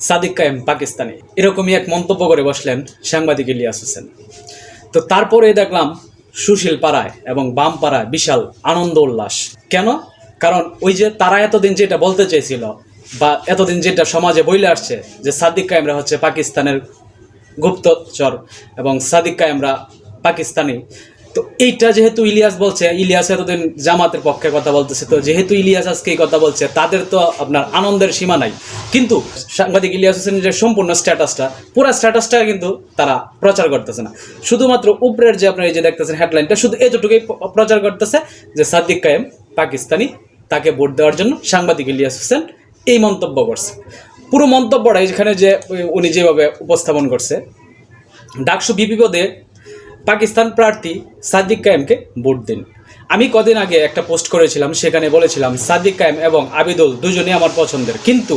সাদিক কায়েম পাকিস্তানি। এরকমই এক মন্তব্য করে বসলেন সাংবাদিক ইলিয়াস হোসেন। তো তারপরে দেখলাম সুশীল পাড়ায় এবং বাম পাড়ায় বিশাল আনন্দ উল্লাস। কেন? কারণ ওই যে তারা এতদিন যেটা বলতে চেয়েছিল বা এতদিন যেটা সমাজে বইলে আসছে যে সাদিক কায়েমরা হচ্ছে পাকিস্তানের গুপ্তচর এবং সাদিক কায়েমরা পাকিস্তানি তো এইটা যেহেতু ইলিয়াস বলছে, ইলিয়াস এতদিন জামাতের পক্ষে কথা বলতেছে, তো যেহেতু ইলিয়াস আজকে এই কথা বলছে, তাদের তো আপনার আনন্দের সীমা নাই। কিন্তু সাংবাদিক ইলিয়াস হোসেনের যে সম্পূর্ণ স্ট্যাটাসটা, পুরো স্ট্যাটাসটা কিন্তু তারা প্রচার করতেছে না। শুধুমাত্র উপরের যে আপনার এই যে দেখতেছেন হেডলাইনটা শুধু এতটুকুই প্রচার করতেছে যে সাদিক কায়েম পাকিস্তানি, তাকে ভোট দেওয়ার জন্য সাংবাদিক ইলিয়াস হোসেন এই মন্তব্য করছে। পুরো মন্তব্যটা এখানে যে, উনি যেভাবে উপস্থাপন করছে, ডাকসু পদে পাকিস্তান প্রার্থী সাদিক কায়েমকে ভোট দিন। আমি কদিন আগে একটা পোস্ট করেছিলাম, সেখানে বলেছিলাম, সাদিক কায়েম এবং আবিদুল দুজনেই আমার পছন্দের। কিন্তু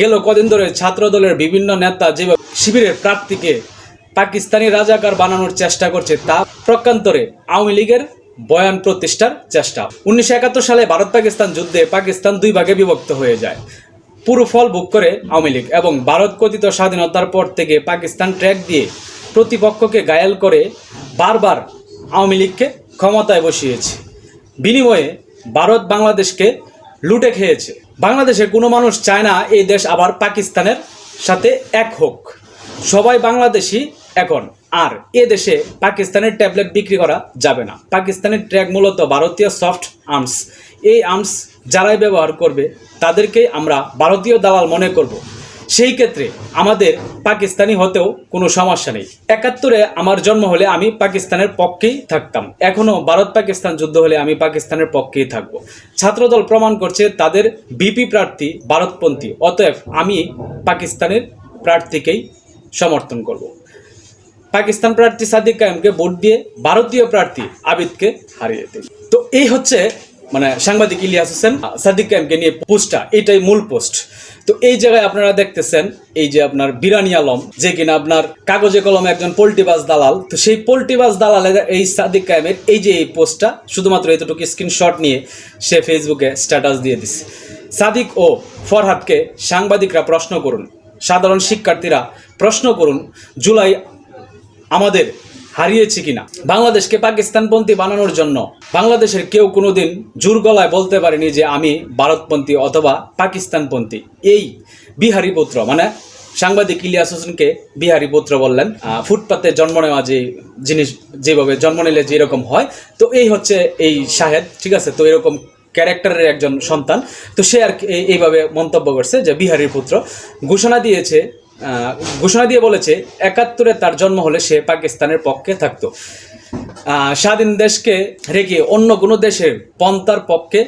গেল কদিন ধরে ছাত্র দলের বিভিন্ন নেতা যেভাবে শিবিরের প্রার্থীকে পাকিস্তানি রাজাকার বানানোর চেষ্টা করছে, তা প্রকান্তরে আওয়ামী লীগের বয়ান প্রতিষ্ঠার চেষ্টা। উনিশশো একাত্তর সালে ভারত পাকিস্তান যুদ্ধে পাকিস্তান দুই ভাগে বিভক্ত হয়ে যায়। পুরো ফল ভোগ করে আওয়ামী লীগ এবং ভারত কথিত স্বাধীনতার পর থেকে পাকিস্তান ট্র্যাক দিয়ে প্রতিপক্ষকে ঘায়াল করে বারবার আওয়ামী লীগকে ক্ষমতায় বসিয়েছে। বিনিময়ে ভারত বাংলাদেশকে লুটে খেয়েছে। বাংলাদেশে কোনো মানুষ চায় না এই দেশ আবার পাকিস্তানের সাথে এক হোক। সবাই বাংলাদেশি এখন। আর এ দেশে পাকিস্তানের ট্যাবলেট বিক্রি করা যাবে না। পাকিস্তানের ট্র্যাক মূলত ভারতীয় সফট আর্মস। এই আর্মস যারাই ব্যবহার করবে, তাদেরকেই আমরা ভারতীয় দালাল মনে করব। সেই ক্ষেত্রে আমাদের পাকিস্তানি হতেও কোনো সমস্যা নেই। একাত্তরে আমার জন্ম হলে আমি পাকিস্তানের পক্ষেই থাকতাম। এখনও ভারত পাকিস্তান যুদ্ধ হলে আমি পাকিস্তানের পক্ষেই থাকব। ছাত্রদল প্রমাণ করছে তাদের বিপি প্রার্থী ভারতপন্থী। অতএব আমি পাকিস্তানের প্রার্থীকেই সমর্থন করব। পাকিস্তান প্রার্থী সাদিক কায়েমকে ভোট দিয়ে ভারতীয় প্রার্থী আবিদকে হারিয়ে দিল। তো এই হচ্ছে মানে সাংবাদিক ইলিয়াস হোসেন, সাদিক কায়েমকে নিয়ে পোস্টটা। এটাই মূল পোস্ট। তো এই জায়গায় আপনারা দেখতেছেন এই যে আপনার বিরানি আলম, যে কিনা আপনার কাগজে কলমে একজন পোল্টিবাজ দালাল। তো সেই পোল্টিবাজ দালালের এই সাদিক কায়েমের এই যে এই পোস্টটা, শুধুমাত্র এতটুকু স্ক্রিনশট নিয়ে সে ফেসবুকে স্ট্যাটাস দিয়ে দিচ্ছে সাদিক ও ফরহাদকে সাংবাদিকরা প্রশ্ন করুন, সাধারণ শিক্ষার্থীরা প্রশ্ন করুন, জুলাই আমাদের হারিয়েছে কিনা? বাংলাদেশকে পাকিস্তানপন্থী বানানোর জন্য বাংলাদেশের কেউ কোনোদিন জোর গলায় বলতে পারেনি যে আমি ভারতপন্থী অথবা পাকিস্তানপন্থী। এই বিহারি পুত্র মানে সাংবাদিক ইলিয়াস হোসেনকে বিহারি পুত্র বললেন ফুটপাতে জন্ম নেওয়া যে জিনিস, যেভাবে জন্ম নিলে যেরকম হয়, তো এই হচ্ছে এই শাহেদ, ঠিক আছে? তো এরকম ক্যারেক্টারের একজন সন্তান। তো সে আর এই- এইভাবে মন্তব্য করছে যে বিহারির পুত্র ঘোষণা দিয়েছে ঘোষণা দিয়ে বলেছে, একাত্তরে তার জন্ম হলে সে পাকিস্তানের পক্ষে থাকতো। স্বাধীন দেশকে রেখে অন্য কোনো দেশের পন্থার পক্ষে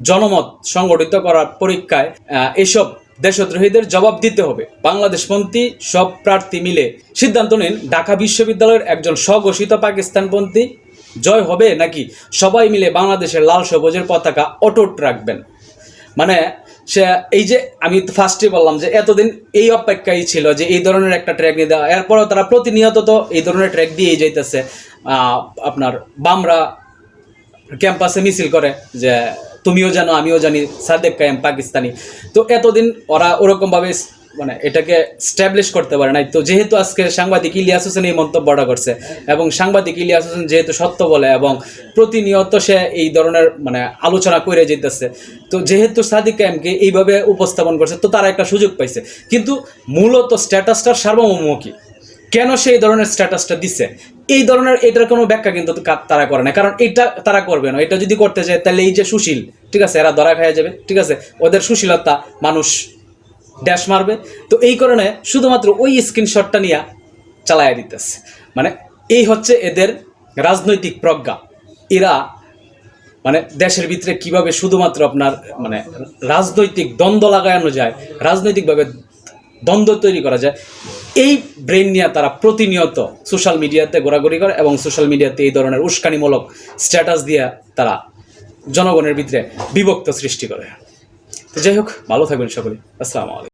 জনমত সংগঠিত করার পরীক্ষায় এসব দেশদ্রোহীদের জবাব দিতে হবে। বাংলাদেশপন্থী সব প্রার্থী মিলে সিদ্ধান্ত নিন, ঢাকা বিশ্ববিদ্যালয়ের একজন স্বঘোষিত পাকিস্তানপন্থী জয় হবে নাকি সবাই মিলে বাংলাদেশের লাল সবুজের পতাকা অটুট রাখবেন। মানে সে এই যে আমি ফার্স্টে বললাম যে এতদিন এই অপেক্ষাই ছিল যে এই ধরনের একটা ট্র্যাক নিয়ে দেওয়া। এরপরও তারা প্রতিনিয়ত তো এই ধরনের ট্র্যাক দিয়েই যাইতেছে। আপনার বামরা ক্যাম্পাসে মিছিল করে যে তুমিও জানো, আমিও জানি, সাদেক কায়েম পাকিস্তানি। তো এতদিন ওরা ওরকমভাবে মানে এটাকে স্ট্যাবলিশ করতে পারে নাই। তো যেহেতু আজকে সাংবাদিক ইলিয়াস হোসেন এই মন্তব্যটা করছে এবং সাংবাদিক ইলিয়াস হোসেন যেহেতু সত্য বলে এবং প্রতিনিয়ত সে এই ধরনের মানে আলোচনা করে যেতেছে তো যেহেতু সাদিক কায়েমকে এইভাবে উপস্থাপন করছে, তো তারা একটা সুযোগ পাইছে। কিন্তু মূলত স্ট্যাটাসটার সার্বভৌমুখী কেন সে এই ধরনের স্ট্যাটাসটা দিচ্ছে এই ধরনের এটার কোনো ব্যাখ্যা কিন্তু তারা করে না কারণ এটা তারা করবে না। এটা যদি করতে চায় তাহলে এই যে সুশীল, ঠিক আছে, এরা ধরা খাইয়া যাবে, ঠিক আছে? ওদের সুশীলতা মানুষ ড্যাশ মারবে। তো এই কারণে শুধুমাত্র ওই স্ক্রিনশটটা নিয়ে চালাইয়া দিতেছে। মানে এই হচ্ছে এদের রাজনৈতিক প্রজ্ঞা। এরা মানে দেশের ভিতরে কীভাবে শুধুমাত্র আপনার মানে রাজনৈতিক দ্বন্দ্ব লাগানো যায়, রাজনৈতিকভাবে দ্বন্দ্ব তৈরি করা যায়, এই ব্রেন নিয়ে তারা প্রতিনিয়ত সোশ্যাল মিডিয়াতে ঘোরাঘুরি করে এবং সোশ্যাল মিডিয়াতে এই ধরনের উস্কানিমূলক স্ট্যাটাস দিয়ে তারা জনগণের ভিতরে বিভক্ত সৃষ্টি করে। তো যাই হোক, ভালো থাকবেন সকলে। আসসালামু আলাইকুম।